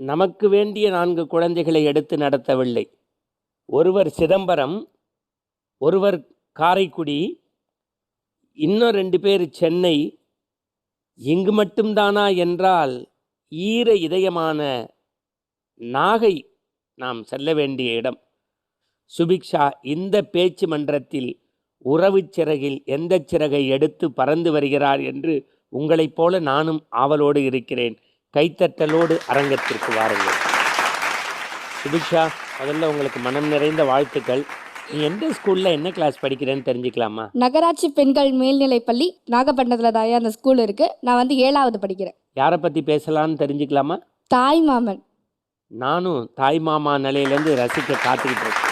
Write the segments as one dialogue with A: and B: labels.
A: நமக்கு வேண்டிய நான்கு குழந்தைகளை எடுத்து நடத்தவில்லை. ஒருவர் சிதம்பரம் ஒருவர் காரைக்குடி இன்னும் ரெண்டு பேர் சென்னை. இங்கு மட்டும்தானா என்றால் ஈர இதயமான நாகை நாம் செல்ல வேண்டிய இடம். சுபிக்ஷா இந்த பேச்சு மன்றத்தில் உறவுச் சிறகில் எந்த சிறகை எடுத்து பறந்து வருகிறார் என்று உங்களைப் போல நானும் ஆவலோடு இருக்கிறேன். கைத்தட்டலோடு அரங்கத்திற்கு வாருங்கள். சுபிக்ஷா முதல்ல உங்களுக்கு மனம் நிறைந்த வாழ்த்துக்கள். நீ எந்த ஸ்கூலில் என்ன கிளாஸ் படிக்கிறேன்னு தெரிஞ்சுக்கலாமா?
B: நகராட்சி பெண்கள் மேல்நிலைப்பள்ளி நாகப்பட்டினத்தில் தாயா அந்த ஸ்கூல் இருக்கு. நான் வந்து ஏழாவது படிக்கிறேன்.
A: யாரை பற்றி பேசலாம்னு தெரிஞ்சுக்கலாமா?
B: தாய் மாமன்.
A: நானும் தாய் மாமா நிலையிலேருந்து ரசிக்க காத்துக்கிட்டு இருக்கேன்.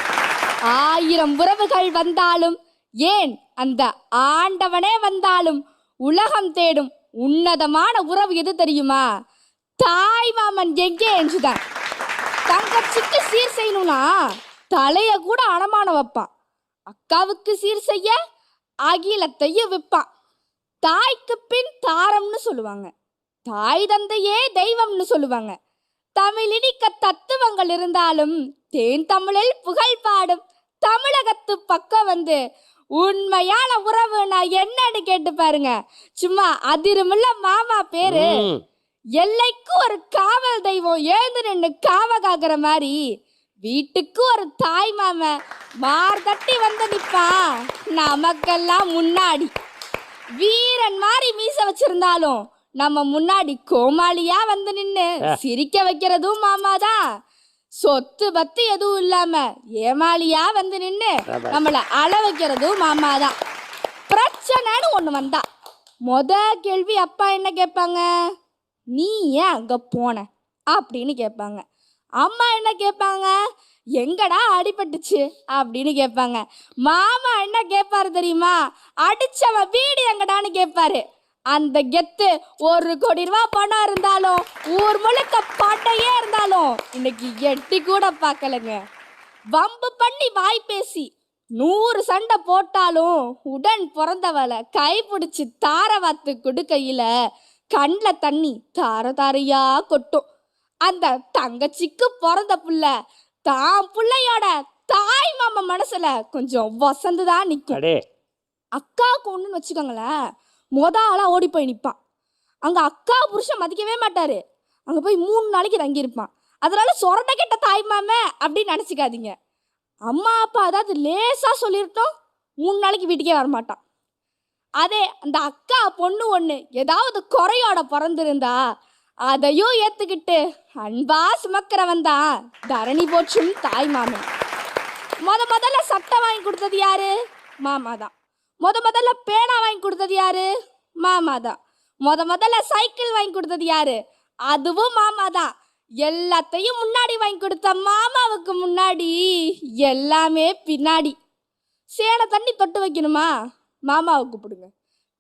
B: ஆயிரம் உறவுகள் வந்தாலும் ஏன் அந்த ஆண்டவனே வந்தாலும் உலகம் தேடும் உன்னதமான உறவு எது தெரியுமா? தாய் மாமன் எங்கே என்றுதான். தங்கச்சிக்கு சீர் செய்யணும்னா தலைய கூட அடமான வைப்பான் அக்காவுக்கு சீர் செய்ய அகிலத்தையும் விற்பான் தாய்க்கு பின் தாரம்னு சொல்லுவாங்க. தாய் தந்தையே தெய்வம்னு சொல்லுவாங்க. தமிழினிக்க தத்துவங்கள் இருந்தாலும் தேன் தமிழில் புகழ் பாடும். தமிழகத்து பக்கம் வந்து உண்மையான உறவு நான் என்னன்னு கேட்டு பாருங்க. சும்மா அதிருமுள்ள மாமா பேரு. எல்லைக்கு ஒரு காவல் தெய்வம் எழுந்து நின்று காவ காக்குற மாதிரி வீட்டுக்கு ஒரு தாய் மாமன் மார்தட்டி வந்து நிப்பான் நமக்கெல்லாம் முன்னாடி வீரன் மாதிரி மீச வச்சிருந்தாலும் நம்ம முன்னாடி கோமாளியா வந்து நின்னு சிரிக்க வைக்கிறதும் மாமாதான் சொத்து பத்து எதுவும் இல்லாம ஏமாளியா வந்து நின்னு
A: ரபா.
B: நம்மள அழ வைக்கிறதும் மாமாதான் பிரச்சனைன்னு ஒண்ணு வந்தா. மொத கேள்வி அப்பா என்ன கேட்பாங்க? நீ ஏன் அங்கே போன? அப்படின்னு கேட்பாங்க. அம்மா என்ன கேட்பாங்க? எங்கடா அடிபட்டுச்சு? அப்படின்னு கேட்பாங்க. மாமா என்ன கேட்பாரு தெரியுமா? அடிச்சவ வீடு எங்கடான்னு கேட்பாரு. அந்த கெத்து ஒரு கோடி ரூபா பணம் இருந்தாலும் ஊர் முழுக்க பட்டையே இருந்தாலும் இன்னைக்கு எட்டி கூட பார்க்கலங்க. வம்பு பண்ணி வாய் பேசி நூறு சண்டை போட்டாலும் உடன் பிறந்தவளை கைப்பிடிச்சு தார வாத்து கொடுக்கையில கண்ணில் தண்ணி தார தாரையா கொட்டும். அந்த தங்கச்சிக்கு பிறந்த புள்ள தான் புள்ளையோட தாய் மாமா மனசுல கொஞ்சம் வசந்து தான் நிற்கும் அக்காவுக்கு ஒன்றுன்னு வச்சுக்கோங்களேன் மொத ஆளாக ஓடி போய் நிற்பான் அங்கே அக்கா புருஷன் மதிக்கவே மாட்டார். அங்கே போய் மூணு நாளைக்கு தங்கியிருப்பான். அதனால சொரண்ட கெட்ட தாய் மாமே அப்படின்னு நினச்சிக்காதீங்க. அம்மா அப்பா அதாவது லேசாக சொல்லிருட்டோம் மூணு நாளைக்கு வீட்டுக்கே வரமாட்டான். அதே அந்த அக்கா பொண்ணு ஒன்று ஏதாவது குறையோட பிறந்திருந்தா அதையும் ஏற்றுக்கிட்டு அன்பா சுமக்கிறவன் தான். தரணி போற்றும் தாய் மாமன். முத முதல்ல சட்டை வாங்கி கொடுத்தது யாரு? மாமா தான். முத முதல்ல பேனா வாங்கி கொடுத்தது யாரு? மாமா தான். முத முதல்ல சைக்கிள் வாங்கி கொடுத்தது யாரு? அதுவும் மாமா தான். எல்லாத்தையும் முன்னாடி வாங்கி கொடுத்த மாமாவுக்கு முன்னாடி எல்லாமே பின்னாடி. சேலை தண்ணி தொட்டு வைக்கணுமா? மாமாவை கூப்பிடுங்க.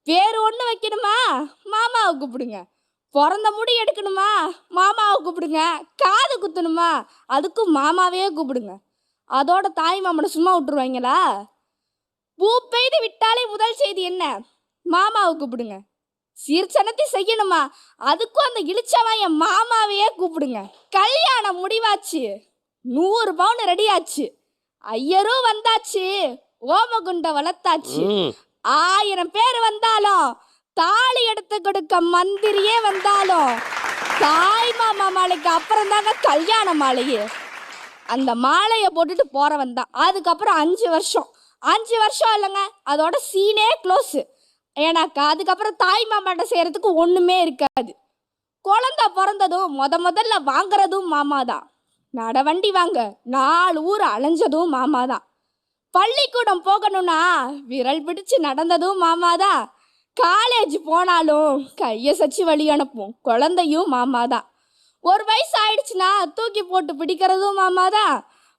B: பேர் ஒன்று வைக்கணுமா? மாமாவை கூப்பிடுங்க. பிறந்த முடி எடுக்கணுமா? மாமாவை கூப்பிடுங்க. காது குத்தணுமா? அதுக்கும் மாமாவையே கூப்பிடுங்க. அதோட தாய் மாமனை சும்மா விட்டுருவாங்களா? பூ பெய்து விட்டாலே முதல் செய்தி என்ன? மாமாவை கூப்பிடுங்க. சீர்சனத்தை செய்யணுமா? அதுக்கும் அந்த இளிச்சவாய மாமாவையே கூப்பிடுங்க. கல்யாணம் முடிவாச்சு. நூறு பவுன் ரெடியாச்சு. ஐயரும் வந்தாச்சு. ஓமகுண்ட வளர்த்தாச்சு. ஆயிரம் பேர் வந்தாலும் தாலி எடுத்து கொடுக்க மந்திரியே வந்தாலும் தாய் மாமா மாலைக்கு அப்புறம் தாங்க கல்யாண மாலையே. அந்த மாலையை போட்டுட்டு போறவன் தான். அதுக்கப்புறம் அஞ்சு வருஷம். அஞ்சு வருஷம் இல்லைங்க அதோட சீனே க்ளோஸு ஏன்னாக்கா அதுக்கப்புறம் தாய் மாமாட்ட செய்யறதுக்கு ஒண்ணுமே இருக்காது. குழந்த பிறந்ததும் முத முதல்ல வாங்குறதும் மாமா தான் நடவண்டி வாங்க. நாலு ஊர் அலைஞ்சதும் மாமா தான் பள்ளிக்கூடம் போகணும்னா விரல் பிடிச்சு நடந்ததும் மாமா தான் காலேஜ் போனாலும் கையை சச்சி வழி அனுப்பும். குழந்தையும் மாமா தான் ஒரு வயசு ஆயிடுச்சுன்னா தூக்கி போட்டு பிடிக்கிறதும் மாமா தான்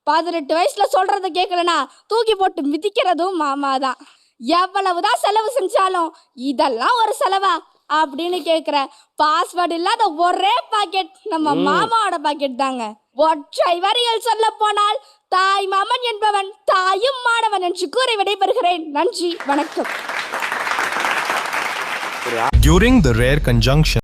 B: பதினெட்டு வயசுல சொல்றத கேட்கலனா தூக்கி போட்டு மிதிக்கிறதும் மாமா தான் எவ்வளவுதான் செலவு செஞ்சாலும் இதெல்லாம் ஒரு செலவா? அப்படின்னு கேக்குற பாஸ்வேர்டு இல்லாத ஒரே பாக்கெட் நம்ம. மாமாவோட பாக்கெட் தாங்க. ஒற்றை வரியில் சொல்ல போனால் தாய் மாமன் என்பவன் தாயும் மாணவன் என்று கூறி விடைபெறுகிறேன். நன்றி வணக்கம்.
C: During the rare conjunction